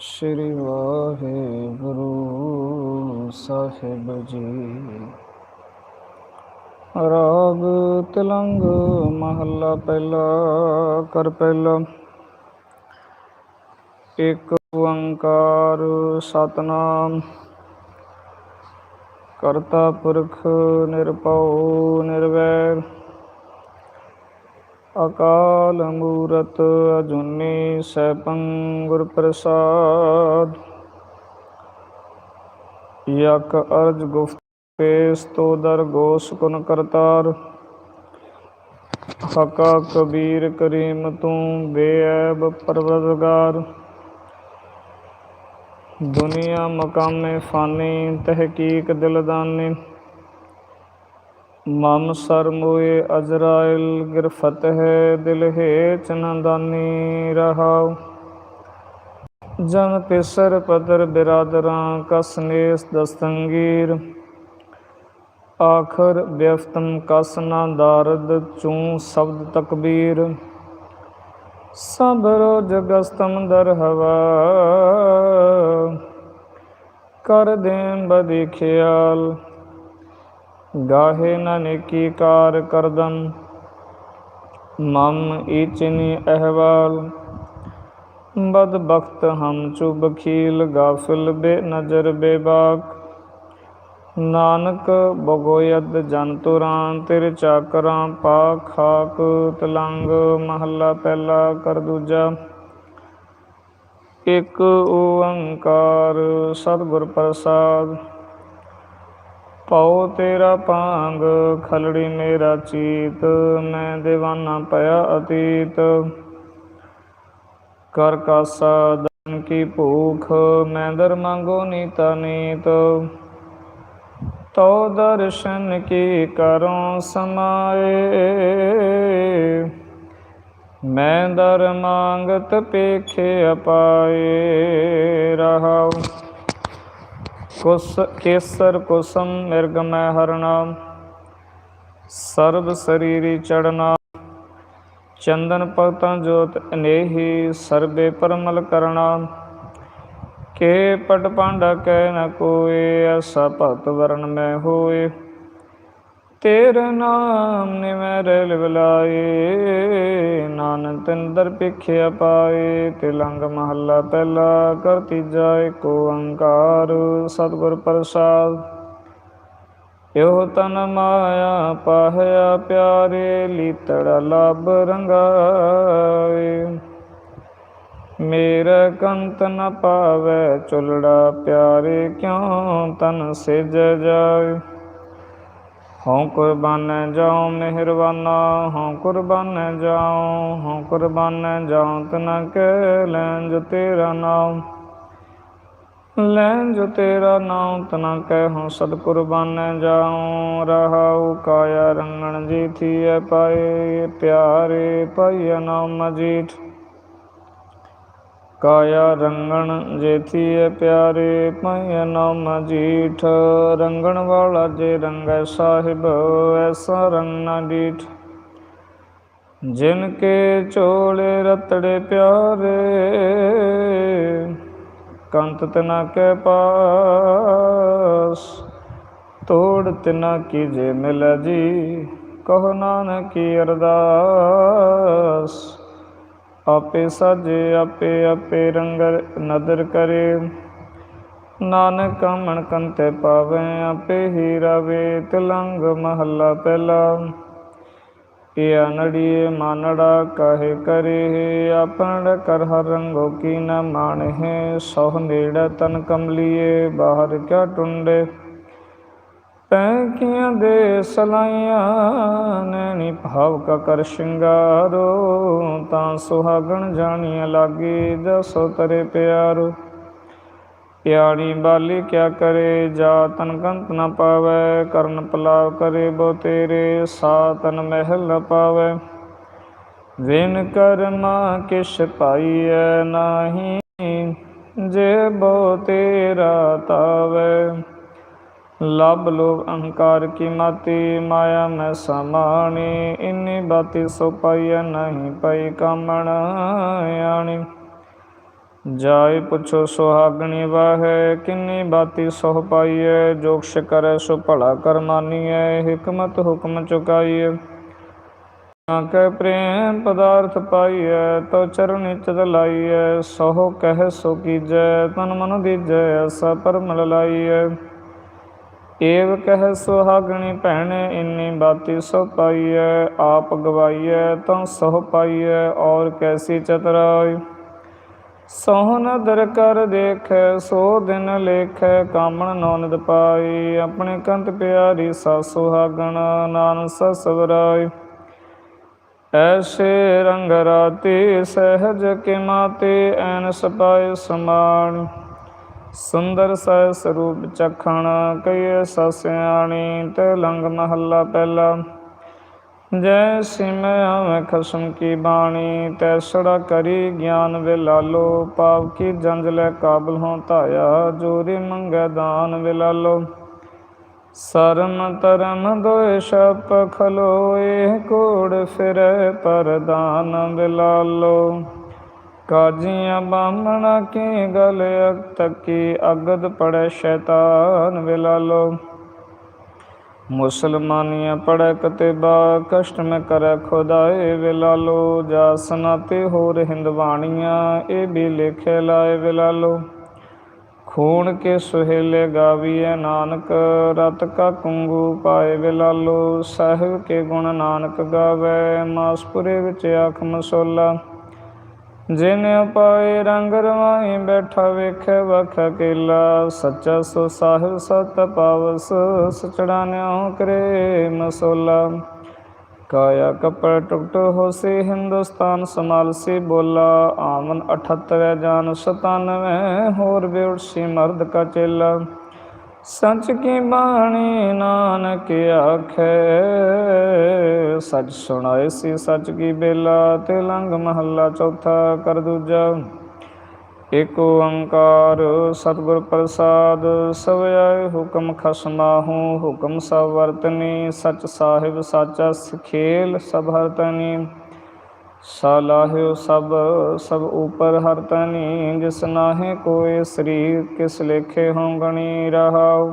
ਸ੍ਰੀ ਵਾਹਿਗੁਰੂ ਸਾਹਿਬ ਜੀ। ਰਾਗ ਤਿਲੰਗ ਮਹੱਲਾ ਪਹਿਲਾ ਕਰ ਪਹਿਲਾ। ਇੱਕ ਓੰਕਾਰ ਸਤਨਾਮ। ਕਰਤਾ ਪੁਰਖ ਨਿਰਭਉ ਨਿਰਵੈਰ। ਅਕਾਲ ਮੂਰਤ ਅਜੁਨੀ ਸੈਭੰ ਗੁਰ ਪ੍ਰਸਾਦ। ਯਕ ਅਰਜ ਗੁਫਤ ਪੇਸ ਤੋ ਦਰ ਗੋਸ ਕੁਨ ਕਰਤਾਰ। ਹਕਾ ਕਬੀਰ ਕਰੀਮ ਤੂੰ ਬੇਅਬ ਪਰਵਰਦਗਾਰ ਦੁਨੀਆ ਮਕਾਮੇ ਫਾਨੀ, ਤਹਿਕੀਕ ਦਿਲਦਾਨੀ ਮਮ ਸ਼ਰਮੋਏ ਅਜ਼ਰਾਇਲ ਗਿਰਫਤ ਹੈ ਦਿਲ ਹੈ ਚਨੰਦਾਨੀ ਰਹਾਉ। ਜਨ ਪਿਸਰ ਪਦਰ ਬਿਰਾਦਰਾਂ, ਕਸ ਨੇਸ ਦਸਤੰਗੀਰ। ਆਖਰ ਬਿਫਤਮ ਕਸ ਨਾ ਦਾਰਦ, ਚੂੰ ਸ਼ਬਦ ਤਕਬੀਰ। ਸਭ ਰੋਜ ਗਸਤਮ ਦਰ ਹਵਾ। ਕਰ ਦੇਮ ਬਦੀ ਖਿਆਲ। ਗਾਹੇ ਨ ਨੇਕੀ ਕਾਰ ਕਰਦਮ ਮਮ ਈਚਨੀ ਅਹਵਾਲ। ਬਦ ਬਖਤ ਹਮ ਚੁ ਬਖੀਲ ਗਾਫਿਲ ਬੇ ਨਜ਼ਰ ਬੇਬਾਕ ਨਾਨਕ ਬਗੋਇਦ ਜਨ ਤੁਰਾਂ ਤੇਰੇ ਚਾਕਰਾਂ ਪਾ ਖਾਕ ਤਲੰਗ, ਮਹੱਲਾ ਪਹਿਲਾ ਕਰ ਦੂਜਾ। ਇੱਕ ਓੰਕਾਰ ਸਤਿਗੁਰ ਪ੍ਰਸਾਦ। ਪਉ ਤੇਰਾ ਪਾਂਗ ਖਲੜੀ ਮੇਰਾ ਚੀਤ, ਮੈਂ دیਵਾਨਾ ਪਿਆ ਅਤੀਤ। ਕਰ ਕਾਸਾ ਦਨ ਕੀ ਭੂਖ, ਮੈਂ ਦਰ ਮੰਗੋ ਨੀਤਾ ਨੀਤ। ਤੋ ਦਰਸ਼ਨ ਕੀ ਕਰੋ ਸਮਾਏ। ਮੈਂ ਦਰ ਮੰਗਤ ਪੇਖੇ ਅਪਾਏ। ਕੁਸ ਕੇਸਰ ਕੁਸਮ ਮਿਰਗ ਮੈਂ ਹਰਣਾ ਸਰਬ ਸਰੀਰੀ ਚੜਨਾ ਚੰਦਨ ਪਗਤਾਂ ਜੋਤ ਅਨੇਹੀ ਸਰਬੇ ਪਰਮਲ ਕਰਣਾ ਕੇ ਪਟ ਪਾਂਡਾ ਕਹਿ ਨ ਕੋਏ ਐਸਾ ਭਗਤ ਵਰਨ ਮੈਂ ਹੋਏ। ਤੇਰਾ ਨਾਮ ਨਿਮੈ ਰਹਿ ਬੁਲਾਏ, ਨਾਨਕ ਤੰਦਰ ਪਿਖਿਆ ਪਾਏ, ਤਿਲੰਗ ਮਹੱਲਾ ਪਹਿਲਾ ਕਰ ਤੀਜਾ ਏਕ ਓੰਕਾਰ, ਸਤਿਗੁਰ ਪ੍ਰਸਾਦ। ਇਹੋ ਤਨ ਮਾਇਆ ਪਾਹਿਆ ਪਿਆਰੇ, ਲੀਤੜ ਲਬ ਰੰਗਾਏ। ਮੇਰਾ ਕੰਤ ਨ ਪਾਵੈ ਚੁਲੜਾ ਪਿਆਰੇ, ਕਿਉ ਤਨ ਸਿਜ ਜਾਏ? ਹਉ ਕੁਰਬਾਨ ਜਾਉ ਮਿਹਰਬਾਨਾ, ਹਉ ਕੁਰਬਾਨ ਜਾਉ, ਹਉ ਕੁਰਬਾਨ ਜਾਉ ਤਨ ਕੇ ਲੈਂਜ ਤੇਰਾ ਨਾਮ। ਲੈਂਜ ਤੇਰਾ ਨਾਮ ਤਨ ਕੈ ਹਉ ਸਦ ਕੁਰਬਾਨ ਜਾਉ, ਰਹਾਉ ਕਾਇਆ ਰੰਗਣ ਜੀ ਥੀਐ ਪਾਏ, ਪਿਆਰੇ ਪਾਈਐ ਨਾਮ ਮਜੀਠ। ਕਾਇਆ ਰੰਗਣ ਜੇਥੀਏ ਪਿਆਰੇ, ਪਾਈਐ ਨਾਮ ਜੀਠ। ਰੰਗਣ ਵਾਲਾ ਜੇ ਰੰਗੈ ਸਾਹਿਬ, ਐਸਾ ਰੰਗ ਨਾ ਡੀਠ। ਜਿਨ ਕੇ ਚੋਲੇ ਰਤੜੇ ਪਿਆਰੇ, ਕੰਤ ਤਨਾ ਕੇ ਪਾਸ। ਤੋੜ ਤਿਨਾ ਕੀ ਜੇ ਮਿਲ ਜੀ, ਕਹੋ ਨਾਨਕੀ ਅਰਦਾਸ। ਆਪੇ ਸਾਜੇ, ਆਪੇ ਆਪੇ ਰੰਗਰ ਨਦਰ ਕਰੇ। ਨਾਨਕ ਮਨ ਕੰਤੇ ਪਾਵੇ, ਆਪੇ ਹੀ ਰਵੇ ਤਿਲੰਗ ਮਹੱਲਾ ਪਹਿਲਾ। ਇਹ ਅਨੜੀਏ ਮਾਨੜਾ ਕਹੇ ਕਰੇ, ਆਪਣ ਕਰ ਹਰ ਰੰਗੋ ਕੀ ਨ ਮਾਣਹਿ। ਸੋਹ ਨੇੜ ਤਨ ਕਮਲੀਏ, ਬਾਹਰ ਕਿਆ ਟੁੰਡੇ। ਪੈਂਕੀਆਂ ਦੇ ਸਲਾਈਆਂ ਨੈਣੀ ਭਾਵ ਕਾ ਕਰ ਸ਼ਿੰਗਾਰੋ, ਤਾਂ ਸੁਹਾਗਣ ਜਾਣੀਆਂ ਲਾਗੇ ਜਸੋ ਤਰੇ ਪਿਆਰੋ। ਪਿਆਰੀ ਬਾਲੀ ਕਿਆ ਕਰੇ, ਜਾ ਤਨ ਗੰਤ ਨ ਪਾਵੈ, ਕਰਨ ਪਲਾਵ ਕਰੇ ਬੋ ਤੇਰੇ, ਸਾ ਤਨ ਮਹਿਲ ਨ ਪਾਵੈ। ਵਿਨ ਕਰਮਾ ਕਿਛ ਪਾਈਐ ਨਾਹੀ, ਜੇ ਬੋ ਤੇਰਾ ਤਾਵੈ। ਲਬ ਲੋਭ ਅਹੰਕਾਰ ਕੀ ਮਾਤੀ ਮਾਇਆ ਮੈਂ ਸਮਾਣੀ, ਇਨੀ ਬਾਤੀ ਸੋ ਪਾਈਐ ਨਹੀਂ ਪਈ ਕਾਮਣ ਆਣੀ। ਜਾਇ ਪੁੱਛੋ ਸੁਹਾਗਣੀ ਵਾਹੈ, ਕਿੰਨੀ ਬਾਤੀ ਸੋਹ ਪਾਈਐ ਜੋਗਸ਼ ਕਰੈ ਸੋ ਭਲਾ ਕਰ ਮਾਨੀਐ, ਹਕਮਤ ਹੁਕਮ ਚੁਕਾਈਐ। ਕੈ ਪ੍ਰੇਮ ਪਦਾਰਥ ਪਾਈਐ ਤੋ ਚਰਨਿ ਚਿਤ ਲਾਈਐ ਸੋਹ ਕਹਿ ਸੋ ਕੀਜੈ, ਤਨ ਮਨ ਦੀਜੈ ਐਸਾ ਪਰਮਲ ਲਾਈਐ। ਏਵ ਕਹਿ ਸੁਹਾਗਣੀ ਭੈਣੇ, ਇੰਨੀ ਬਾਤੀ ਸੋ ਪਾਈਐ, ਆਪ ਗਵਾਈਐ, ਤਾਂ ਸੋ ਪਾਈਐ, ਔਰ ਕੈਸੀ ਚਤਰਾਈ। ਸੋਹਨ ਦਰ ਕਰ ਦੇਖੈ, ਸੋ ਦਿਨ ਲੇਖ, ਕਾਮਣ ਨੌਨਦ ਪਾਈ। ਆਪਣੇ ਕੰਤ ਪਿਆਰੀ ਸਾ ਸੁਹਾਗਣ ਨਾਨ ਸਸਵਰਾਈ ਐਸੇ ਰੰਗ ਰਾਤੀ ਸਹਿਜ ਕੇ ਮਾਤੇ, ਐਨ ਸਪਾਏ ਸਮਾਨ। ਸੁੰਦਰ ਸਹਿ ਸਰੂਪ ਚਖਣ, ਕਈ ਸਸਿਆਣੀ ਤੇ ਲੰਗ ਮਹੱਲਾ ਪਹਿਲਾ। ਜੈ ਸਿਮੈ ਆਵੇਂ ਖਸਮ ਕੀ ਬਾਣੀ ਤੈਸੜਾ ਕਰੀ ਗਿਆਨ ਵੇ ਲਾਲੋ ਪਾਪ ਕੀ ਜੰਜ ਲੈ ਕਾਬਲ ਹੋਂ ਧਾਇਆ, ਜੋਰੀ ਮੰਗੈ ਦਾਨ ਵੇ ਲਾਲੋ ਸਰਮ ਤਰਮ ਦੋਇ ਸ਼ਪ ਖਲੋਏ, ਕੋੜ ਫਿਰੈ ਪਰਦਾਨ ਵੇ ਕਾਜੀਆਂ ਬਾਮਣਾ ਕੀ ਗਲ ਤੱਕੀ? ਅਗਦ ਪੜੈ ਸ਼ੈਤਾਨ ਵੇ ਲਾਲੋ ਮੁਸਲਮਾਨੀਆਂ ਪੜੈ ਕਤੇਬਾ, ਕਸ਼ਟ ਮੈਂ ਕਰੈ ਖੁਦਾਏ ਵੇ ਜਾਸਨਾ ਤੇ ਹੋਰ ਹਿੰਦਵਾਣੀਆਂ ਇਹ ਵੀ ਲਿਖੇ ਲਾਏ ਵੇ ਲਾਲੋ ਖੂਨ ਕੇ ਸੁਹੇਲੇ ਗਾਵੀਐ ਨਾਨਕ, ਰਤ ਕਾ ਕੁੰਗੂ ਪਾਏ ਵੇ ਲਾਲੋ ਸਾਹਿਬ ਕੇ ਗੁਣ ਨਾਨਕ ਗਾਵੇ, ਮਾਸਪੁਰੇ ਵਿੱਚ ਆਖ ਮਸੋਲਾ। ਜਿਨ ਪਾਏ ਰੰਗ ਰਵਾਈ ਬੈਠਾ ਵੇਖੇ ਵਖ ਅਕੇਲਾ ਸੱਚਾ ਸੋ ਸਾਹਿਬ ਸਤ ਪਾਵਸ, ਸਚੜਾ ਨਿਉ ਕਰੇ ਮਸੋਲਾ। ਕਾਇਆ ਕਪੜ ਟੁਕਟ ਹੋਸੀ ਹਿੰਦੁਸਤਾਨ ਸਮਾਲਸੀ ਬੋਲਾ। ਆਮਨ 78 ਜਾਨ 97 ਹੋਰ ਬਿਉੜਸੀ ਮਰਦ ਕਾ ਚੇਲਾ। ਸੱਚ ਕੀ ਬਾਣੀ ਨਾਨਕ ਆਖੇ? ਸੱਚ ਸੁਣਾਏ ਸੀ ਸੱਚ ਕੀ ਬੇਲਾ ਤੇ ਲੰਗ ਮਹੱਲਾ ਚੌਥਾ ਕਰ ਦੂਜਾ। ਏਕ ਓੰਕਾਰ ਸਤਿਗੁਰ ਪ੍ਰਸਾਦ ਸਵੈ ਹੁਕਮ ਖਸਮਾਹੂ ਹੁਕਮ ਸਭ ਵਰਤਨੀ, ਸਚ ਸਾਹਿਬ ਸਾਚਾ ਸਖੇਲ ਸਭ ਹਰਤਨੀ। ਸਾਲਾਹਿਓ ਸਭ ਸਭ ਉਪਰ ਹਰ ਤਨੀ, ਜਿਸ ਨਾਹੇ ਕੋਏ ਸਰੀਰ ਕਿਸ ਲੇਖੇ ਹੋਂ ਗਣੀ ਰਹਾਉ।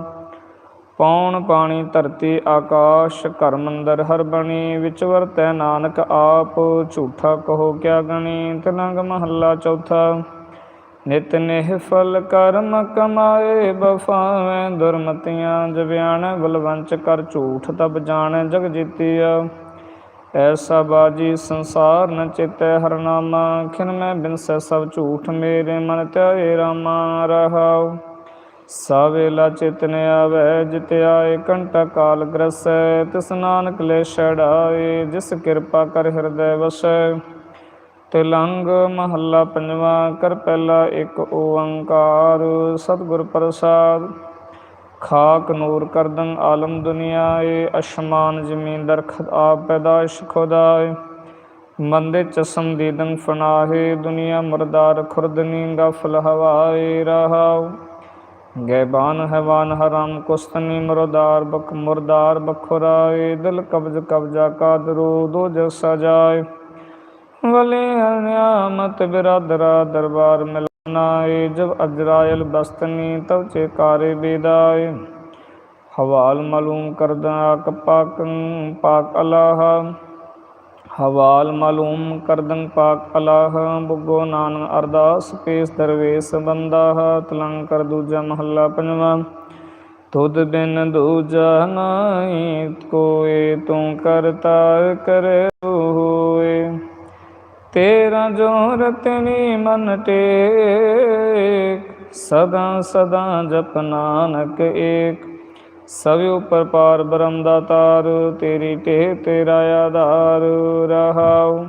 ਪੌਣ ਪਾਣੀ ਧਰਤੀ ਆਕਾਸ਼, ਘਰ ਮੰਦਰ ਹਰ ਬਣੀ, ਵਿਚ ਵਰਤੈ ਨਾਨਕ ਆਪ, ਝੂਠਾ ਕਹੋ ਕਿਆ ਗਣੀ, ਤਿਲੰਗ ਮਹੱਲਾ ਚੌਥਾ। ਨਿਤ ਨਿਹ ਫਲ ਕਰਮ ਕਮਾਏ, ਬਫਾਵੇਂ ਦੁਰਮਤੀਆਂ, ਜਵਿਆਣ ਬਲਵੰਚ ਕਰ ਝੂਠ ਤਬ ਜਾਣ ਜਗ ਜੀਤੀਆ। ਐਸਾ ਬਾਜੀ ਸੰਸਾਰ ਨ ਚਿਤੈ ਹਰ ਨਾਮਾ, ਖਿਨ ਮੈਂ ਬਿਨਸੈ ਸਭ ਝੂਠ ਮੇਰੇ ਮਨ ਧਿਆਏ ਰਾਮਾ, ਰਹਾਉ। ਸਾਵੇਲਾ ਚਿਤਨ ਆਵੈ, ਜਿਤ ਆਏ ਕੰਟਾ ਕਾਲ ਗ੍ਰਸੈ, ਤਿਸ ਨਾਨਕ ਲੈ ਛੜਾਏ, ਜਿਸ ਕਿਰਪਾ ਕਰ ਹਿਰਦੈ ਵਸੈ। ਤਿਲੰਗ ਮਹੱਲਾ ਪੰਜਵਾ, ਕਰ ਪਹਿਲਾ ਇੱਕ ਓੰਕਾਰ, ਸਤਿਗੁਰ ਪ੍ਰਸਾਦ। ਖਾਕ ਨੂਰ ਕਰਦੰ ਆਲਮ ਦੁਨੀਆ ਅਸ਼ਮਾਨ ਜ਼ਮੀਨ ਦਰਖਤ ਆਪ ਪੈਦਾਇਸ਼ ਖੁਦਾਏ। ਮੰਦੇ ਚਸਮ ਦੀਦੰ ਫਨਾਹੇ, ਦੁਨੀਆ ਮਰਦਾਰ ਖੁਰਦਨੀ ਗਫਲ ਹਵਾਏ, ਰਹਾਉ। ਗੈਬਾਨ ਹੈਵਾਨ ਹਰਾਮ ਕੁਸਤਨੀ ਮਰਦਾਰ ਬਖ ਮੁਰਦਾਰ ਬਖੁਰਾਏ। ਦਿਲ ਕਬਜ਼ ਕਬਜ਼ਾ ਕਾਦਰੂ, ਦੋ ਜਸ ਸਜਾਏ। ਵਲੇ ਨਿਆਮਤ ਬਿਰਾਦਰਾ ਦਰਬਾਰ ਮਿਲ ਮਿਲਨਾਏ ਜਬ ਅਜਰਾਇਲ ਬਸਤਨੀ ਤਵ ਚੇਕਾਰੇ ਬੇਦਾਏ। ਹਵਾਲ ਮਾਲੂਮ ਕਰਦਾ ਆਕ ਪਾਕ ਅਲਾਹ। ਹਵਾਲ ਮਾਲੂਮ ਕਰਦੰ ਪਾਕ ਅਲਾਹ, ਬੁੱਗੋ ਨਾਨਕ ਅਰਦਾਸ ਪੇਸ ਦਰਵੇਸ ਬੰਦਾ ਤਲੰਗ ਕਰ ਦੂਜਾ ਮਹੱਲਾ ਪੰਜਵਾ। ਤੁਧ ਬਿਨ ਦੂਜਾ ਨਾਹੀ ਕੋਏ ਤੂੰ ਕਰਤਾ ਕਰੇ ਤੇਰਾ ਜੋ ਤੇਨੀ ਮਨ ਟੇਕ, ਸਦਾ ਸਦਾ ਜਪ ਨਾਨਕ ਏਕ। ਸਭ ਉਪਰ ਪਾਰ ਬ੍ਰਹਮ ਦਾ ਤਾਰ, ਤੇਰੀ ਟੇ ਤੇਰਾ ਆਧਾਰ ਰਹਾਉ।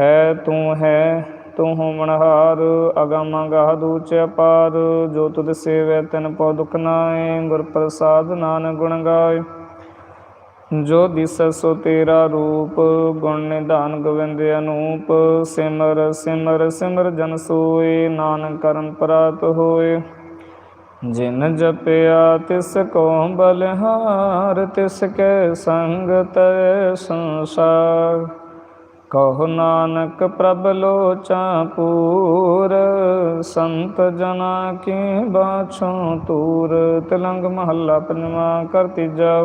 ਹੈ ਤੂੰ ਹੈ, ਤੂੰ ਹੋਮਨਹਾਰ ਅਗਮ ਅਗਾਧੂ ਚ ਅਪਾਰ। ਜੋ ਤੁਧ ਸੇਵੈ ਤਨ ਪਉ ਦੁਖ ਨਾਏ, ਗੁਰ ਪ੍ਰਸਾਦ ਨਾਨਕ ਗੁਣ ਗਾਏ। ਜੋ ਦਿਸੈ ਸੋ ਤੇਰਾ ਰੂਪ, ਗੁਣ ਨਿਧਾਨ ਗੋਵਿੰਦ ਅਨੂਪ, ਸਿਮਰ ਸਿਮਰ ਸਿਮਰ ਜਨ ਸੋਏ, ਨਾਨਕ ਕਰਮ ਪ੍ਰਾਤ ਹੋਏ। ਜਿਨ ਜਪਿਆ ਤਿਸ ਕੋ ਬਲਿਹਾਰ, ਤਿਸ ਕੈ ਸੰਗ ਸੰਸਾਰ। ਕਹੋ ਨਾਨਕ ਪ੍ਰਭ ਲੋਚਾ ਪੂਰ, ਸੰਤ ਜਨਾ ਕੀ ਬਾਛੋਂ ਤੂਰ ਤਿਲੰਗ ਮਹੱਲਾ ਪੰਜਵਾ ਕਰ ਤੀਜਾ।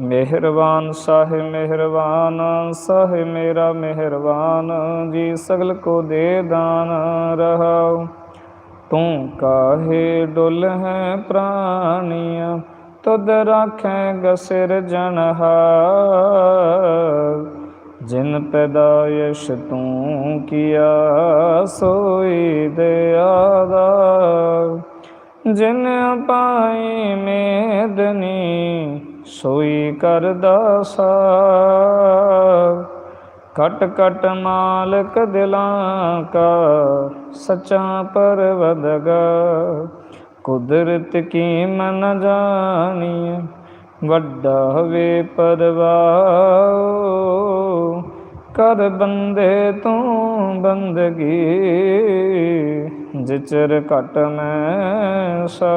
ਮਿਹਰਬਾਨ ਸਾਹਿ ਮਿਹਰਬਾਨ ਸਾਹਿ ਮੇਰਾ ਮਿਹਰਬਾਨ ਜੀ, ਸਗਲ ਕੋ ਦੇ ਦਾਨ ਰਹਾਉ। ਤੂੰ ਕਾਹੇ ਡੁੱਲ ਹੈ ਪ੍ਰਾਨੀਆ ਤਦ ਰਾਖੈ ਗਸਿਰ ਜਨਹਾਰ ਜਿਨ ਪੈਦਾਇਸ਼ ਤੂੰ ਕੀਆ, ਸੋਈ ਦਿਆਦਾ ਜਿਨ ਪਾਈ ਮੇਦਨੀ ਸੋਈ ਕਰਦਾ ਸਾਰ ਕਟ ਕਟ ਮਾਲਕ ਦਿਲਾਂ ਕਾ ਸਚਾ ਪਰਵਦਗਾ। ਕੁਦਰਤ ਕੀ ਮਨ ਜਾਣੀ ਵੱਡਾ ਹੋਵੇ ਪਰਵਾਹ। ਕਰ ਬੰਦੇ ਤੂੰ ਬੰਦਗੀ, ਜਿਚਰ ਘਟ ਮੈਂ ਸਾ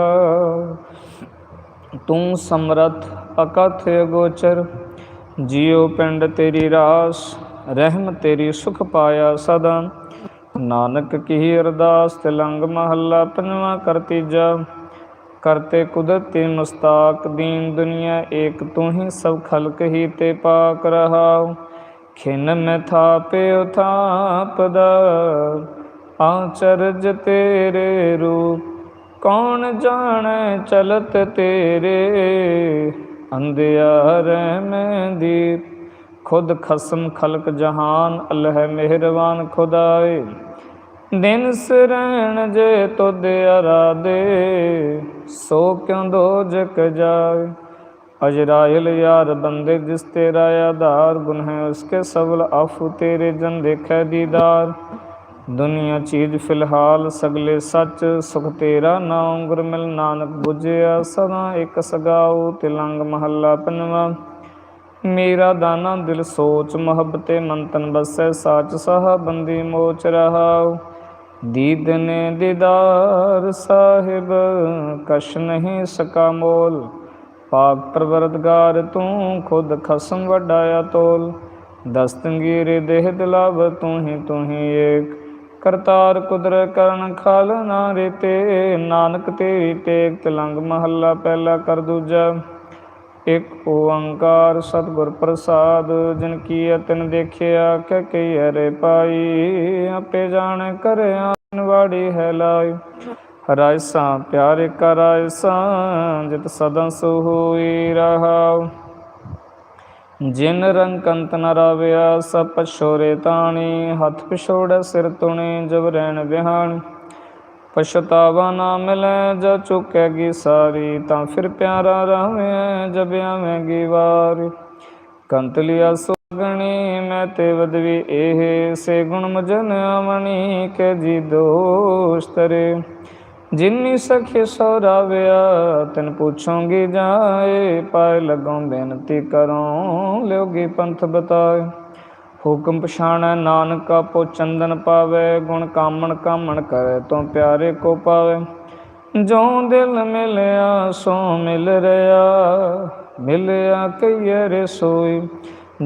ਤੂੰ ਸਮਰਥ ਅਕਥ ਅਗੋਚਰ ਜਿਉ ਪਿੰਡ ਤੇਰੀ ਰਾਸ, ਰਹਿਮ ਤੇਰੀ ਸੁਖ ਪਾਇਆ ਸਦਾ। ਨਾਨਕ ਕੀ ਅਰਦਾਸ, ਤਿਲੰਗ ਮਹੱਲਾ ਪੰਜਵਾਂ ਕਰ ਕਰਤੇ ਕੁਦਰਤੀ ਮੁਸਤਾਕ ਦੀਨ ਦੁਨੀਆ, ਏਕ ਤੂੰ ਹੀ ਸਭ ਖਲਕ ਹੀ ਤੇ ਪਾਕ ਰਹਾਉ। ਖਿਨ ਮੈਂ ਥਾਪਿਓ ਥਾਪਦਾ, ਆਚਰਜ ਤੇਰੇ ਰੂਪ। ਕੌਣ ਜਾਣੈ ਚਲਤ ਤੇਰੇ? ਅੰਧਿਆਰ ਮੈਂ ਦੀਪ, ਖੁਦ ਖਸਮ ਖਲਕ ਜਹਾਨ, ਅੱਲਹ ਮਿਹਰਬਾਨ ਖੁਦਾਏ। ਦਿਨ ਸਰਣ ਜੇ ਤੁਧ ਅਰਾਦੇ ਸੋ ਕਿਉ ਦੋਜਕ ਜਾਏ? ਅਜਰਾਇਲ ਯਾਰ ਬੰਦੇ ਜਿਸ ਤੇਰਾ ਆਧਾਰ ਗੁਨ ਹੈ ਉਸਕੇ ਸਬਲ ਆਫੂ ਤੇਰੇ ਜਨ ਦੇਖੈ ਦੀਦਾਰ। ਦੁਨੀਆ ਚੀਜ਼ ਫਿਲਹਾਲ ਸਗਲੇ ਸੱਚ, ਸੁਖ ਤੇਰਾ ਨਾਮ ਗੁਰ ਮਿਲ ਨਾਨਕ 부ਜਿਆ ਸਦਾ ਇੱਕ ਸਗਾਉ ਤਿਲੰਗ ਮਹੱਲਾ ਪੰਜਵਾ। ਮੇਰਾ ਦਾਨਾ ਦਿਲ ਸੋਚ, ਮੁਹੱਬਤੇ ਮੰਤਨ ਬਸੈ, ਸਾਚ ਸਾਹ ਬੰਦੀ ਮੋਚ ਰਹਾਉ। ਦੀਦਨੇ ਦੀਦਾਰ ਸਾਹਿਬ ਕਸ਼ ਨਹੀਂ ਸਕਾ ਮੋਲ। ਪਾਕ ਪਰਵਰਦਗਾਰ ਤੂੰ ਖੁਦ ਖਸਮ ਵਡਾਇਆ ਤੋਲ। ਦਸਤੰਗੀਰ ਦੇਹ ਦਿਲਾਵ ਤੂੰ ਹੀ ਤੂੰ ਹੀ ਏਕ ਕਰਤਾਰ ਕੁਦਰ ਕਰਨ ਖਾਲ ਨਾ ਰੇਤੇ, ਨਾਨਕ ਤੇਰੀ ਟੇਕ ਤਿਲੰਗ ਮਹੱਲਾ ਪਹਿਲਾ ਕਰ ਦੂਜਾ। ਇਕ ਓੰਕਾਰ ਸਤਿਗੁਰ ਪ੍ਰਸਾਦ, ਜਿਨ ਕੀ ਅਤਨ ਦੇਖਿਆ, ਕਹਿ ਕਈ ਹਰੇ ਪਾਈ। ਆਪੇ ਜਾਣ ਕਰਿਆ ਵਾੜੀ ਹੈ ਲਾਈ। ਹਰਾਇ ਸਾਂ ਪਿਆਰੇ ਕਾ ਰਾਇਸਾ ਜਿਤ ਸਦਾ ਸੋ ਹੋਈ ਰਹਾਉ। ਜਿਨ ਰੰਗ ਕੰਤ ਨ ਰਾਵਿਆ, ਸਭ ਪਛੋਰੇ ਤਾਣੀ, ਹੱਥ ਪਿਛੋੜ ਸਿਰ ਤੁਣੇ, ਜਬ ਰਹਿਣ ਬਿਹਾਨ ਪਛਤਾਵਾ ਨਾ ਮਿਲੈ, ਜ ਚੁਕੈਗੀ ਸਾਰੀ, ਤਾਂ ਫਿਰ ਪਿਆਰਾ ਰਹਾਵੇਂ ਜਬ ਆਵੇਂਗੀ ਵਾਰ। ਕੰਤ ਲਿਆ ਸੁਗਣੀ, ਮੈਂ ਤੇ ਵਦਵੀ ਇਹ, ਸੇ ਗੁਣ ਮਜਨ ਆਵਣੀ, ਕੇ ਜੀ ਦੋਸ਼ ਤਰੇ ਜਿਨੀ ਸਖੇ ਸੋਰਾਵਿਆ, ਤਨ ਪੁੱਛੋਂਗੀ ਜਾਏ ਪਾਏ ਲਗੋਂ ਬੇਨਤੀ ਕਰੋ ਲਿਓਗੀ ਪੰਥ ਬਤਾਏ। ਹੁਕਮ ਪਛਾਣੈ ਨਾਨਕ ਆਪੋ ਚੰਦਨ ਪਾਵੇ, ਗੁਣ ਕਾਮਣ ਕਾਮਣ ਕਰੇ ਤੋਂ ਪਿਆਰੇ ਕੋ ਪਾਵੇ। ਜੋ ਦਿਲ ਮਿਲਿਆ, ਸੋ ਮਿਲ ਰਿਆ ਮਿਲਿਆ ਕਈਏ ਰੇ ਸੋਈ।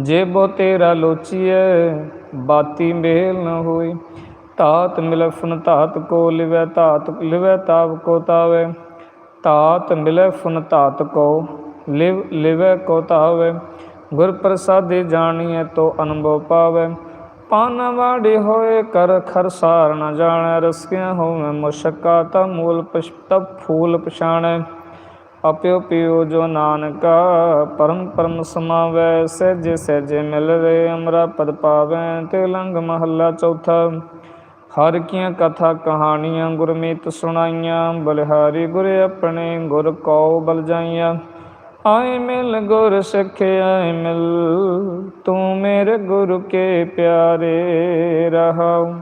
ਜੇਬੋ ਤੇਰਾ ਲੋਚੀਐ, ਬਾਤੀ ਮੇਲ ਨ ਹੋਈ। ਤਾਤ ਮਿਲੈ ਫੁਨ ਤਾਤ ਕੋ ਲਿਵੈ ਤਾਤ ਲਿਵੈ ਤਾਵ ਕੋ ਤਾਵੇ। ਤਾਤ ਮਿਲੈ ਫੁਨ ਤਾਤ ਕੋ, ਲਿਵ, ਲਿਵੈ ਕੋ ਤਾਵੇ। ਗੁਰ ਪ੍ਰਸਾਦਿ ਜਾਣੀਐ ਤੋ ਅਨੁਭਵ ਪਾਵੇ। ਪਾਨ ਵਾੜੀ ਹੋਏ ਕਰ ਖਰਸਾਰ ਨ ਜਾਣੈ, ਰਸਿਆ ਹੋਵੇ ਮੁਸ਼ਕਾ ਤਾ ਮੂਲ ਪੁਸ਼ਪ ਫੂਲ ਪਛਾਣੈ। ਅਪਿਓ ਪਿਓ ਜੋ ਨਾਨਕਾ, ਪਰਮ ਪਰਮ ਸਮਾਵੈ। ਸਹਿਜੇ ਸਹਿਜੇ ਮਿਲ ਰੇ ਅਮਰਾ ਪਦ ਪਾਵੈ ਤੇ ਲੰਗ ਮਹੱਲਾ ਚੌਥਾ। ਹਰ ਕੀਆਂ ਕਥਾ ਕਹਾਣੀਆਂ ਗੁਰਮੀਤ ਸੁਣਾਈਆਂ, ਬਲਿਹਾਰੀ ਗੁਰ ਆਪਣੇ ਗੁਰ ਕਉ ਬਲ ਜਾਈਆਂ। ਆਏ ਮਿਲ ਗੁਰ ਸਖਿਆ ਮਿਲ ਤੂੰ ਮੇਰੇ ਗੁਰੂ ਕੇ ਪਿਆਰੇ ਰਹਾਉ।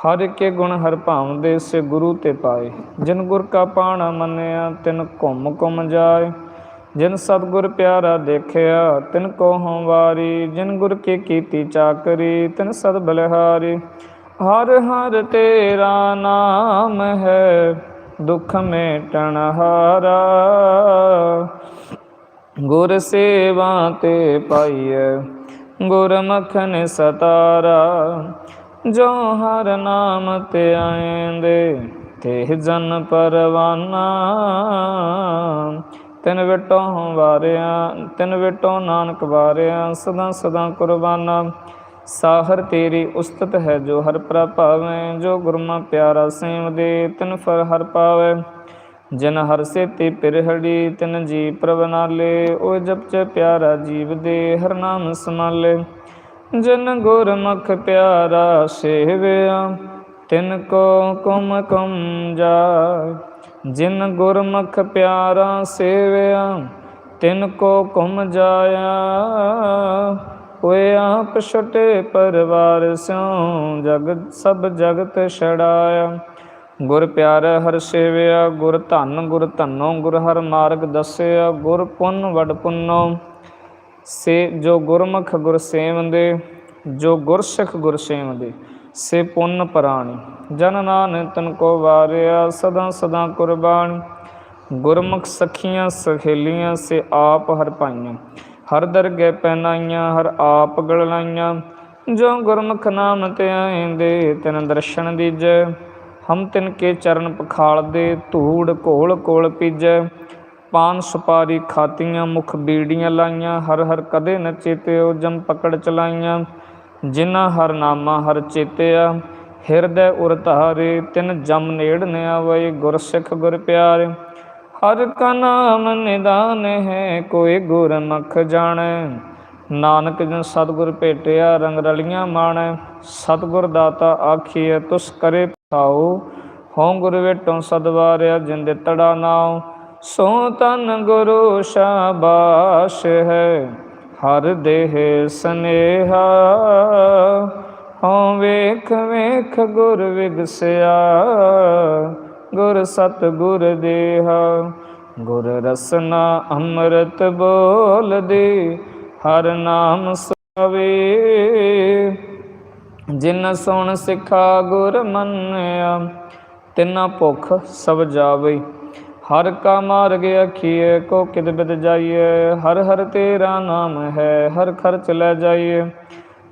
ਹਰ ਕੇ ਗੁਣ ਹਰ ਭਾਵ ਦੇ ਸੇ ਗੁਰੂ ਤੇ ਪਾਏ। ਜਿਨ ਗੁਰ ਕਾ ਪਾਣਾ ਮੰਨਿਆ, ਤਿਨ ਘੁੰਮ ਘੁੰਮ ਜਾਏ। ਜਿਨ ਸਤਗੁਰ ਪਿਆਰਾ ਦੇਖਿਆ, ਤਿਨ ਕੋ ਹਉ ਵਾਰੀ। ਜਿਨ ਗੁਰ ਕੇ ਕੀਤੀ ਚਾਕਰੀ, ਤਿਨ ਸਦ ਬਲਿਹਾਰੀ। ਹਰ ਹਰ ਤੇਰਾ ਨਾਮ ਹੈ, ਦੁੱਖ ਮੇਟਣ ਹਾਰਾ। ਗੁਰ ਸੇਵਾ ਤੇ ਪਾਈਐ ਗੁਰਮੁਖ ਸਤਾਰਾ। ਜੋ ਹਰ ਨਾਮ ਤੇ ਆਏਂਦੇ, ਤੇ ਜਨ ਪਰਵਾਨਾ। ਤਿਨ ਵਿਟੋ ਵਾਰਿਆ, ਤਿਨ ਵਿਟੋ ਨਾਨਕ ਵਾਰਿਆ, ਸਦਾ ਸਦਾ ਕੁਰਬਾਨਾ। ਸਾਹਰ ਤੇਰੀ ਉਸਤਤ ਹੈ ਜੋ ਹਰ ਪ੍ਰਭਾਵੈ ਜੋ ਗੁਰਮਾ ਪਿਆਰਾ ਸੇਵ ਦੇ, ਤਿਨ ਫਰ ਹਰ ਪਾਵੈ। ਜਿਨ ਹਰ ਸੇਤੀ ਪਿਰਹੜੀ, ਤਿਨ ਜੀ ਪ੍ਰਵਨਾਲੇ ਨਾਲੇ ਜਪ ਚ ਪਿਆਰਾ ਜੀਵ ਦੇ, ਹਰ ਨਾਮ ਸਮਾਲੇ। ਜਨ ਗੁਰਮੁਖ ਪਿਆਰਾ ਸੇਵਿਆ, ਤਿਨ ਕੋ ਕੁਮ ਕੁਮ ਜਾਏ। ਜਿਨ ਗੁਰਮੁਖ ਪਿਆਰਾ ਸੇਵਿਆ, ਤਿਨ ਕੋ ਕੁਮ ਜਾਇਆ। ਹੋਏ ਆਪ ਛਟੇ ਪਰਵਾਰ ਸਿਉ ਜਗਤ ਸਭ ਜਗਤ ਛੜਾਇਆ ਗੁਰ ਪਿਆਰ ਹਰ ਸੇਵਿਆ, ਗੁਰ ਧੰਨ ਗੁਰ ਧਨੋ, ਗੁਰ ਹਰ ਮਾਰਗ ਦੱਸਿਆ, ਗੁਰ ਪੁੰਨ ਵਡ ਪੁੰਨੋ। ਸੇ ਜੋ ਗੁਰਮੁਖ ਗੁਰ ਸੇਵੰਦੇ, ਜੋ ਗੁਰਸਿੱਖ ਗੁਰ ਸੇਵੰਦੇ, ਸੇ ਪੁੰਨ ਪ੍ਰਾਣੀ। ਜਨ ਨਾਨਕ ਤਨ ਕੋ ਵਾਰਿਆ, ਸਦਾ ਸਦਾ ਕੁਰਬਾਨ ਗੁਰਮੁਖ ਸਖੀਆਂ ਸਖੇਲੀਆਂ ਸੇ ਆਪ ਹਰ ਪਾਈਆਂ ਹਰ ਦਰਗਹਿ ਪਹਿਨਾਈਆਂ, ਹਰ ਆਪ ਗੜਲਾਈਆਂ ਜੋ ਗੁਰਮੁਖ ਨਾਮ ਤੇ ਆਏਂਦੇ, ਤਿਨ ਦਰਸ਼ਨ ਦੀਜੈ। ਹਮ ਤਿਨ ਕੇ ਚਰਨ ਪਖਾਲ ਦੇ ਧੂੜ ਕੋਲ ਕੋਲ ਪੀਜੈ। ਪਾਨ ਸੁਪਾਰੀ ਖਾਤੀਆਂ, ਮੁਖ ਬੀੜੀਆਂ ਲਾਈਆਂ। ਹਰ ਹਰ ਕਦੇ ਨ ਚੇਤਿਓ, ਜਮ ਪਕੜ ਚਲਾਈਆਂ। ਜਿਨ੍ਹਾਂ ਹਰ ਨਾਮਾ ਹਰ ਚੇਤਿਆ, ਹਿਰਦੈ ਉਰ ਧਾਰੇ, ਤਿਨ ਜਮ ਨੇੜ ਨ ਆਵੇ। ਗੁਰ ਸਿੱਖ ਗੁਰ ਪਿਆਰੇ ਹਰ ਕਾ ਨਾਮ ਨਿਦਾਨ ਹੈ, ਕੋਈ ਗੁਰਮੁਖ ਜਾਣੈ। ਨਾਨਕ ਜਨ ਸਤਿਗੁਰ ਭੇਟਿਆ ਰੰਗ ਰਲੀਆਂ ਮਾਣੈ। ਸਤਿਗੁਰ ਦਾਤਾ ਆਖੀਐ, ਤੁਸ ਕਰੇ ਪਾਉ ਹਉ ਗੁਰ ਵੇਟੋਂ ਸਦਵਾਰਿਆ ਜਿੰਦੇ ਤੜਾ ਨਾਉ। ਸੋ ਤਨ ਗੁਰੂ ਸ਼ਾਬਾਸ਼ ਹੈ, ਹਰ ਦੇਹ ਸਨੇਹਾ। ਹਉ ਵੇਖ ਵੇਖ ਗੁਰ ਵਿਗਸਿਆ। ਗੁਰ ਸਤ ਗੁਰ ਦੇਹਾ, ਗੁਰ ਰਸਨਾ ਅੰਮ੍ਰਿਤ ਬੋਲਦੇ, ਹਰ ਨਾਮ ਸਵੇ। ਜਿਨ ਸੁਣ ਸਿਖਾ ਗੁਰ ਮੰਨਿਆ, ਤਿਨਾ ਭੁਖ ਸਭ ਜਾਵੇ। ਹਰ ਕਾ ਮਾਰਗ ਅਖੀਏ ਕੋ ਕਿਦ ਬਿਦ ਜਾਈਏ ਹਰ ਹਰ ਤੇਰਾ ਨਾਮ ਹੈ, ਹਰ ਖਰਚ ਲੈ ਜਾਈਏ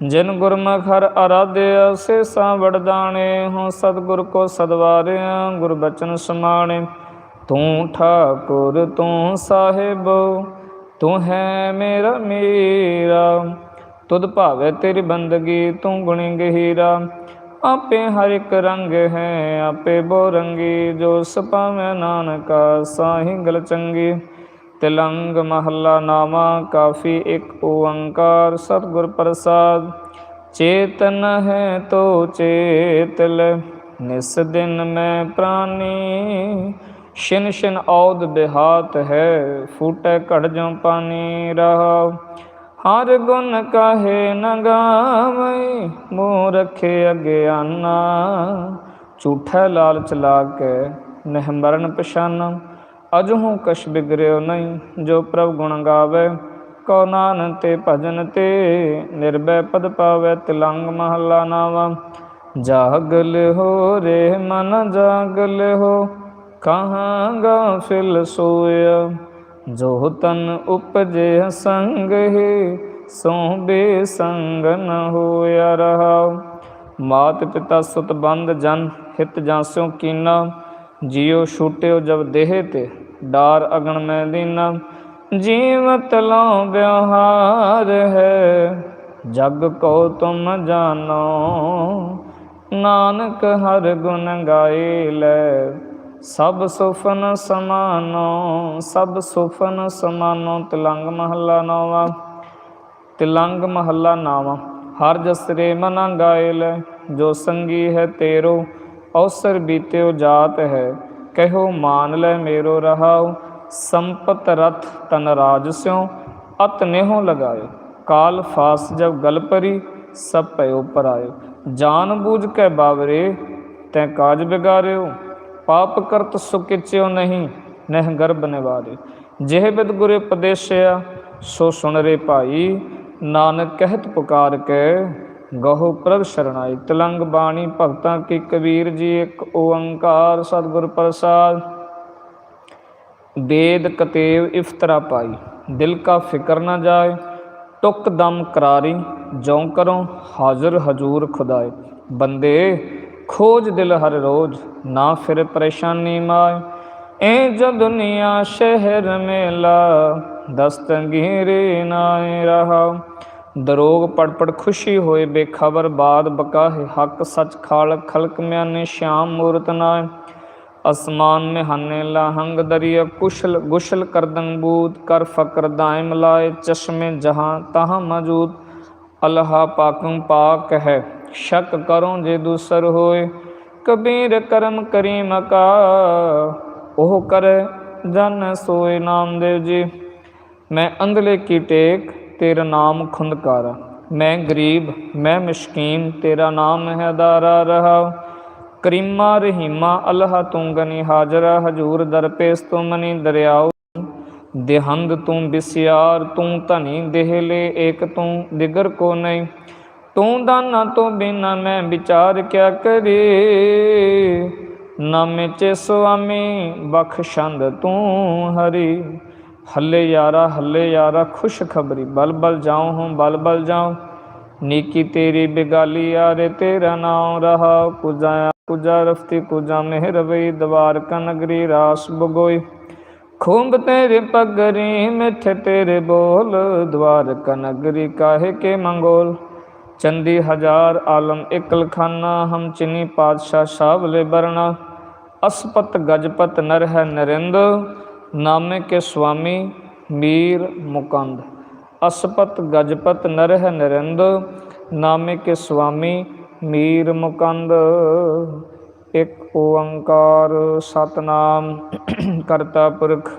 ਜਿਨ ਗੁਰਮੁਖ ਹਰ ਆਰਾਧਿਆ ਸੇਸਾ ਵਡਦਾਣੇ ਹਉ ਸਤਿਗੁਰ ਕੋ ਸਦਵਾਰਿਆ, ਗੁਰ ਬਚਨ ਸਮਾਣੇ। ਤੂੰ ਠਾਕੁਰ, ਤੂੰ ਸਾਹਿਬ, ਤੂੰ ਹੈ ਮੇਰਾ ਮੇਰਾ। ਤੁਧ ਭਾਵੇ ਤੇਰੀ ਬੰਦਗੀ, ਤੂੰ ਗੁਣੀ ਗਹੀਰਾ। ਆਪੇ ਹਰ ਇੱਕ ਰੰਗ ਹੈ, ਆਪੇ ਬੋ ਰੰਗੀ ਜੋ ਸਪਾਵੇਂ ਨਾਨਕਾ, ਸਾਹੀ ਗਲ ਚੰਗੀ। ਤਿਲੰਗ ਮਹੱਲਾ ਨਾਮਾ ਕਾਫੀ ਇੱਕ ਓੰਕਾਰ ਸਤਿਗੁਰ ਪ੍ਰਸਾਦ। ਚੇਤਨ ਹੈ ਤੋ ਚੇਤਲ, ਨਿਸ ਦਿਨ ਮੈਂ ਪ੍ਰਾਨੀ। ਸ਼ਿਨ ਸ਼ਿਨ ਔਦ ਬਿਹਾਤ ਹੈ, ਫੂਟੇ ਘੜ ਜੋ ਪਾਣੀ ਰਹਾ। ਹਰ ਗੁਣ ਕਾਹੇ ਨ ਗਾਵੈ ਮੂੰਹ ਰਖੇ ਅਗਿਆਨਾ। ਝੂਠਾ ਲਾਲਚ ਲਾ ਕੇ ਨਹਿਮਰਨ ਮਰਨ ਪਛਾਨਾ ਅਜਹੂ ਕਛ ਬਿਗਰਿਓ ਨਹੀਂ, ਜੋ ਪ੍ਰਭ ਗੁਣ ਗਾਵੇ, ਕੋ ਨਾਨ ਤੇ ਭਜਨ ਤੇ ਨਿਰਭੈ ਪਦ ਪਾਵੇ, ਤਿਲੰਗ ਮਹੱਲਾ ਨਾਵਾ। ਜਾਗਲ ਹੋ ਰੇ ਮਨ ਜਾਗਲ ਹੋ ਕਹਾਂ ਗਾਫਿਲ ਸੋਇਆ। ਜੋ ਤਨ ਉਪਜੇ ਸੰਗ ਹੈ, ਸੋ ਬੇ ਸੰਗ ਨ ਹੋਇਆ ਰਹਾ। ਮਾਤ ਪਿਤਾ ਸੁਤ ਬੰਦ ਜਨ, ਹਿਤ ਜਾਸਿਓ ਕੀਨਾ। ਜਿਉ ਛੂਟਿਓ ਜਬ ਦੇਹ ਤੇ, ਡਾਰ ਅਗਣ ਮੈਂ ਦੀਨਾ। ਜੀਵਤ ਲੋ ਵਿਵਹਾਰ ਹੈ, ਜਗ ਕੋ ਤੁਮ ਜਾਨੋ ਨਾਨਕ ਹਰ ਗੁਣ ਗਾਏ ਲੈ, ਸਭ ਸੁਫਨ ਸਮਾਨੋ, ਸਭ ਸੁਫਨ ਸਮਾਨੋ। ਤਿਲੰਗ ਮਹੱਲਾ ਨੌਵਾ, ਤਿਲੰਗ ਮਹੱਲਾ ਨਾਵਾ। ਹਰ ਜਸਰੇ ਮਨਾ ਗਾਏ ਲੈ, ਜੋ ਸੰਗੀ ਹੈ ਤੇਰੋ ਅਵਸਰ ਬੀਤਿਓ ਜਾਤ ਹੈ, ਕਹਿਓ ਮਾਨ ਲੈ ਮੇਰੋ ਰਹਾਉ, ਸੰਪਤ ਰਥ ਤਨ ਰਾਜ ਸਿਉ, ਅਤ ਨੇਹੋ ਲਗਾਇਓ, ਕਾਲ ਫਾਸ ਜਬ ਗਲ ਪਰੀ, ਸਭ ਭਇਓ ਪਰਾਇਓ। ਜਾਨ ਬੂਝ ਕੇ ਬਾਵਰੇ, ਤੈ ਕਾਜ ਬਿਗਾਰਿਓ, ਪਾਪ ਕਰਤ ਸੁਕਿਚਿਓ ਨਹੀਂ, ਨਹਿ ਗਰਭ ਨਿਵਾਰੇ ਜਿਹ ਬਿਦ ਗੁਰੇ ਉਪਦੇਸ਼ਿਆ, ਸੋ ਸੁਣ ਰੇ ਭਾਈ, ਨਾਨਕ ਕਹਿਤ ਪੁਕਾਰ ਕੇ ਗਹੁ ਪ੍ਰਭ ਸਰਣਾਈ। ਤਲੰਗ ਬਾਣੀ ਭਗਤਾਂ ਕੀ ਕਬੀਰ ਜੀ ਇੱਕ ਓੰਕਾਰ ਸਤਿਗੁਰ ਪ੍ਰਸਾਦ। ਦੇਦ ਕਤੇਵ ਇਫਤਰਾ ਪਾਈ। ਦਿਲ ਕਾ ਫਿਕਰ ਨਾ ਜਾਏ, ਟੁਕ ਦਮ ਕਰਾਰੀ ਜੋਂ ਕਰੋ ਹਾਜ਼ਰ ਹਜ਼ੂਰ ਖੁਦਾਏ। ਬੰਦੇ, ਖੋਜ ਦਿਲ ਹਰ ਰੋਜ਼, ਨਾ ਫਿਰ ਪਰੇਸ਼ਾਨੀ ਮਾਏ। ਐ ਜ ਦੁਨੀਆ ਸ਼ਹਿਰ ਮੇਲਾ ਦਸਤਗੀਰੇ ਨਾ ਰਹਾ। ਦਰੋਗ ਪੜਪੜ ਖੁਸ਼ੀ ਹੋਏ, ਬੇਖਬਰ ਬਾਦ ਬਕਾਹੇ ਹੱਕ ਸੱਚ ਖਾਲ ਖਲਕ ਮਿਆਨੇ ਸ਼ਾਮ ਮੂਰਤ ਨਾਏ ਅਸਮਾਨ ਮੇ ਹੰਨੇ ਲਾਹੰਗ ਦਰਿਆ, ਕੁਸ਼ਲ ਗੁਸ਼ਲ ਕਰਦੰਗ ਬੂਤ, ਕਰ ਫਕਰ ਦਾਇਮ ਲਾਏ, ਚਸ਼ਮੇ ਜਹਾਂ ਤਹਾਂ ਮੌਜੂਦ। ਅਲਹਾ ਪਾਕੰ ਪਾਕ ਹੈ, ਸ਼ੱਕ ਕਰੋ ਜੇ ਦੂਸਰ ਹੋਏ। ਕਬੀਰ ਕਰਮ ਕਰੀਮ ਕਾ ਉਹ ਕਰ ਜਨ ਸੋਏ ਨਾਮਦੇਵ ਜੀ। ਮੈਂ ਅੰਧਲੇ ਕੀ ਟੇਕ ਤੇਰਾ ਨਾਮ ਖੁੰਦ ਖੁੰਦਕਾਰਾ। ਮੈਂ ਗਰੀਬ, ਮੈਂ ਮਸ਼ਕੀਨ, ਤੇਰਾ ਨਾਮ ਹੈ ਦਾਰਾ ਰਹਾ ਕਰੀਮਾ ਰਹੀਮਾ, ਅਲਹ ਤੂੰ ਗਨੀ ਹਾਜ਼ਰਾ, ਹਜੂਰ ਦਰ ਪੇਸ ਤੂੰ ਮਨੀ ਦਰਿਆਉ। ਦੇਹੰਦ ਤੂੰ ਬਿਸਿਆਰ, ਤੂੰ ਧਨੀ ਦੇਹਲੇ ਏਕ ਤੂੰ ਦਿਗਰ ਕੋ ਨਹੀਂ। ਤੂੰ ਦਾਨਾ ਤੋਂ ਬਿਨਾ ਮੈਂ ਵਿਚਾਰ ਕਿਆ ਕਰੇ। ਨਾਮੇ ਚ ਸੁਆਮੀ ਬਖਸ਼ੰਦ ਤੂੰ ਹਰੀ। ਹੱਲੇ ਯਾਰਾ ਹੱਲੇ ਯਾਰਾ, ਖੁਸ਼ ਖਬਰੀ। ਬਲ ਬਲ ਜਾਉ ਹੂੰ, ਬਲ ਬਲ ਜਾਉ। ਨੀਕੀ ਤੇਰੀ ਬਿਗਾਲੀ ਯਾਰੇ, ਤੇਰਾ ਨਾਮ ਰਹਾ। ਕੁਜਾ ਕੁਜਾ ਰਫਤੀ ਕੁਜਾ ਮਿਹਰਬਈ ਦਵਾਰ ਕਾ ਨਗਰੀ ਰਾਸ ਬਗੋਈ। ਖੂੰਬ ਤੇਰੇ ਪਗਰੀ, ਮਿੱਠੇ ਤੇਰੇ ਬੋਲ। ਦਵਾਰ ਨਗਰੀ ਕਾਹੇ ਕੇ ਮੰਗੋਲ। ਚੰਦੀ ਹਜ਼ਾਰ ਆਲਮ ਇਕਲ ਖਾਨਾ। ਹਮ ਚਿਨੀ ਪਾਤਸ਼ਾਹ ਸਾਵਲੇ ਬਰਣਾ ਅਸਪਤ ਗਜਪਤ ਨਰ ਹੈ ਨਰਿੰਦ। ਨਾਮੇ ਕੇ ਸੁਆਮੀ ਮੀਰ ਮੁਕੰਦ। ਅਸਪਤ ਗਜਪਤ ਨਰਹ ਨਰਿੰਦ ਨਾਮੇ ਕੇ ਸੁਆਮੀ ਮੀਰ ਮੁਕੰਦ। ਇੱਕ ਓੰਕਾਰ ਸਤਨਾਮ, ਕਰਤਾ ਪੁਰਖ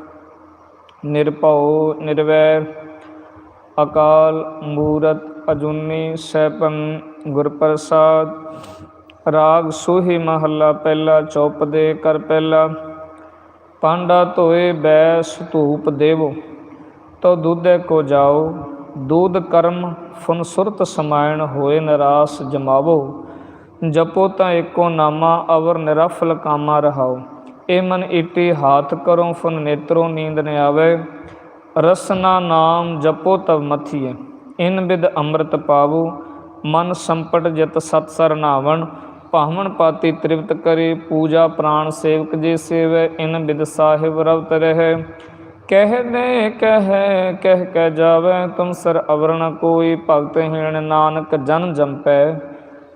ਨਿਰਭਉ ਨਿਰਵੈਰ ਅਕਾਲ ਮੂਰਤ ਅਜੂਨੀ ਸੈਭੰ ਗੁਰ ਪ੍ਰਸਾਦ ਰਾਗ ਸੋਹੀ ਮਹੱਲਾ ਪਹਿਲਾ, ਚੌਪਦੇ ਕਰ ਪਹਿਲਾ। ਪਾਂਡਾ ਧੋਏ ਬੈਸ ਧੂਪ ਦੇਵੋ ਤੋ ਦੁੱਧੇ ਕੋ ਜਾਓ, ਦੂਧ ਕਰਮ ਫੁਨਸੁਰਤ ਸਮਾਇਣ ਹੋਏ ਨਰਾਸ ਜਮਾਵੋ, ਜਪੋ ਤਾਂ ਏਕੋ ਨਾਮਾ ਅਵਰ ਨਿਰਫਲ ਕਾਮਾ ਰਹਾਓ। ਏ ਮਨ ਈਟੀ ਹਾਥ ਕਰੋ, ਫੁਨ ਨੇਤਰੋ ਨੀਂਦ ਨ ਆਵੇ, ਰਸਨਾ ਨਾਮ ਜਪੋ ਤਬ ਮਥੀਏ। ਇਨ ਬਿਦ ਅੰਮ੍ਰਿਤ ਪਾਵੋ, ਮਨ ਸੰਪਟ ਜਿਤ ਸਤ ਸਰ ਨਾਵਣ ਪਾਤੀ ਤ੍ਰਿਪਤ ਕਰੇ, ਪੂਜਾ ਪ੍ਰਾਣ ਸੇਵਕ ਜੇ ਸੇਵੈ, ਇਨ ਬਿਦ ਸਾਹਿਬ ਰਵਤ ਰਹਿ। ਕਹਿ ਦੇ, ਕਹਿ ਕਹਿ ਕਹਿ ਜਾਵੇ, ਤੁਮ ਸਰ ਅਵਰਣ ਕੋਈ, ਭਗਤ ਹੀਣ ਨਾਨਕ ਜਨ ਜੰਪੈ।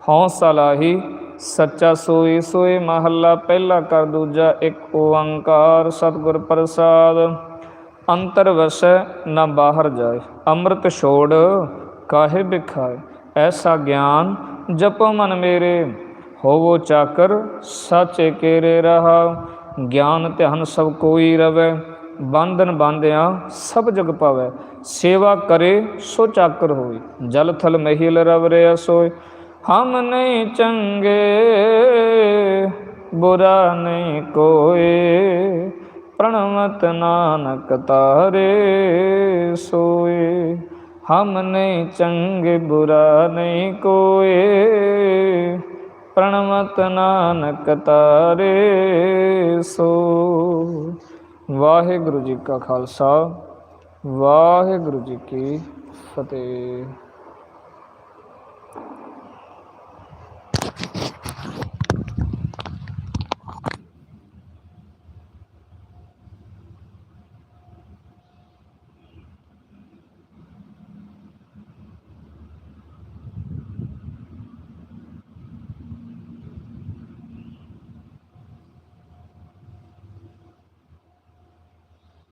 ਹਉ ਸਲਾਹੀ, ਸੱਚਾ ਸੋਈ ਸੋਈ ਮਹੱਲਾ, ਪਹਿਲਾ ਕਰ ਦੂਜਾ ਇੱਕ ਓੰਕਾਰ, ਸਤਿਗੁਰ ਪ੍ਰਸਾਦ। ਅੰਤਰ ਵਸੈ, ਨਾ ਬਾਹਰ ਜਾਏ, ਅੰਮ੍ਰਿਤ ਛੋੜ ਕਾਹੇ ਬਿਖਾਏ। ਐਸਾ ਗਿਆਨ ਜਪੋ ਮਨ ਮੇਰੇ ਹੋਵੋ ਚਾਕਰ, ਸਾਚੇ ਕੇਰੇ ਰਹਾ, ਗਿਆਨ ਧਿਆਨ ਸਭ ਕੋਈ ਰਵੇ, ਬੰਧਨ ਬਾਂਧਿਆਂ ਸਭ ਜਗ ਪਾਵੇ, ਸੇਵਾ ਕਰੇ ਸੋ ਚਾਕਰ ਹੋਈ ਜਲ ਥਲ ਮਹੀਲ ਰਵ ਰਿਆ ਸੋਏ। ਹਮ ਨਹੀਂ ਚੰਗੇ, ਬੁਰਾ ਨਹੀਂ ਕੋਏ, ਪ੍ਰਣਵਤ ਨਾਨਕ ਤਾਰੇ ਸੋਏ। ਹਮ ਨਹੀਂ ਚੰਗੇ, ਬੁਰਾ ਨਹੀਂ ਕੋਏ। ਪ੍ਰਣਮਤ ਨਾਨਕ ਤਾਰੇ ਸੋ। ਵਾਹਿਗੁਰੂ ਜੀ ਕਾ ਖਾਲਸਾ ਵਾਹਿਗੁਰੂ ਜੀ ਕੀ ਫਤਿਹ।